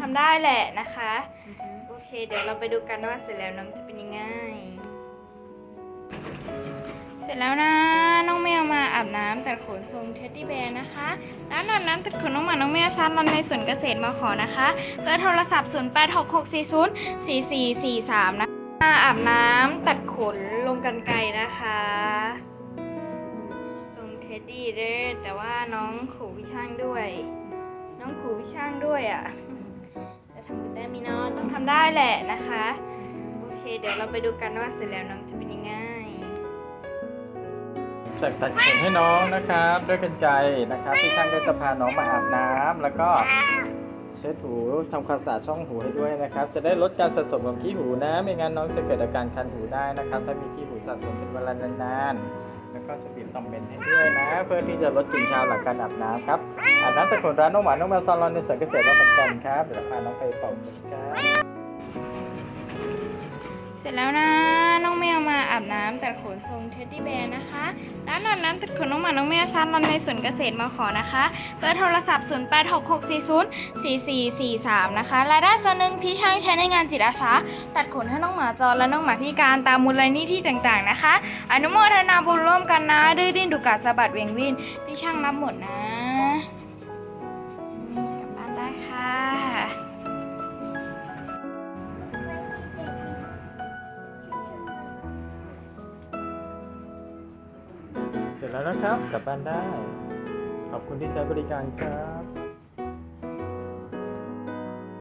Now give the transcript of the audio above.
ทำได้แหละนะคะ โอเค เดี๋ยวเราไปดูกันว่าเสร็จแล้วน้องจะเป็นยังไง เสร็จแล้วนะน้องแมวมาอาบน้ำตัดขนทรงเท็ดดี้แบร์นะคะร้านอาบน้ำตัดขนน้องหมาน้องแมวชั้นรอนในสวนเกษตรมาขอนะคะเบอร์โทรศัพท์ 0 8 6 6 4 0 4 4 4 3 นะคะมาอาบน้ำตัดขนลงกันไกลนะคะทรงเท็ดดี้เด้อแต่ว่าน้องขู่พี่ช่างด้วย น้องขู่พี่ช่างด้วยอะจะ ทำกันได้ไหมเนาะต้องทำได้แหละนะคะ โอเค เดี๋ยวเราไปดูกันว่าเสร็จแล้วน้องจะเป็นยังไงจากตัดขนให้น้องนะครับ ด้วยกันไกรนะครับพี่ช่างก็จะพาน้องมาอาบน้ำแล้วก็ เช็ดหูทำความสะอาดช่องหูให้ด้วยนะครับ จะได้ลดการสะสมของขี้หูนะ ไม่งั้นน้องจะเกิดอาการคันหูได้นะครับ ถ้ามีขี้หูสะสมเป็นเวลานานๆ แล้วก็จะบีบต่อมเมนให้ด้วยนะ เพื่อที่จะลดกลิ่นคาวหลังการอาบน้ำครับ อาบน้ำตัดขนร้านน้องหวานน้องแมวซาลอนในสวนเกษตรรับประกันครับ เดี๋ยวพาน้องไปเป่าขนกันเสร็จแล้วนะ ตัดขนทรงเท็ดดี้แบร์นะคะร้านอาบน้ำตัดขนน้องหมาน้องแมวชั้นรอนในสวนเกษตรมาขอนะคะเบอร์โทรศัพท์ 0 8 6 6 4 0 4 4 4 3 นะคะรายได้ส่วนหนึ่งพี่ช่างใช้ในงานจิตอาสาตัดขนให้น้องหมาจรและน้องหมาพิการตามมูลนิธิต่างๆนะคะ อนุโมทนาบุญร่วมกันนะดื้อดิ้นดุกาสะบัดเวียงวินพี่ช่างรับหมดนะ เสร็จแล้วนะครับกลับบ้านได้ ขอบคุณที่ใช้บริการครับ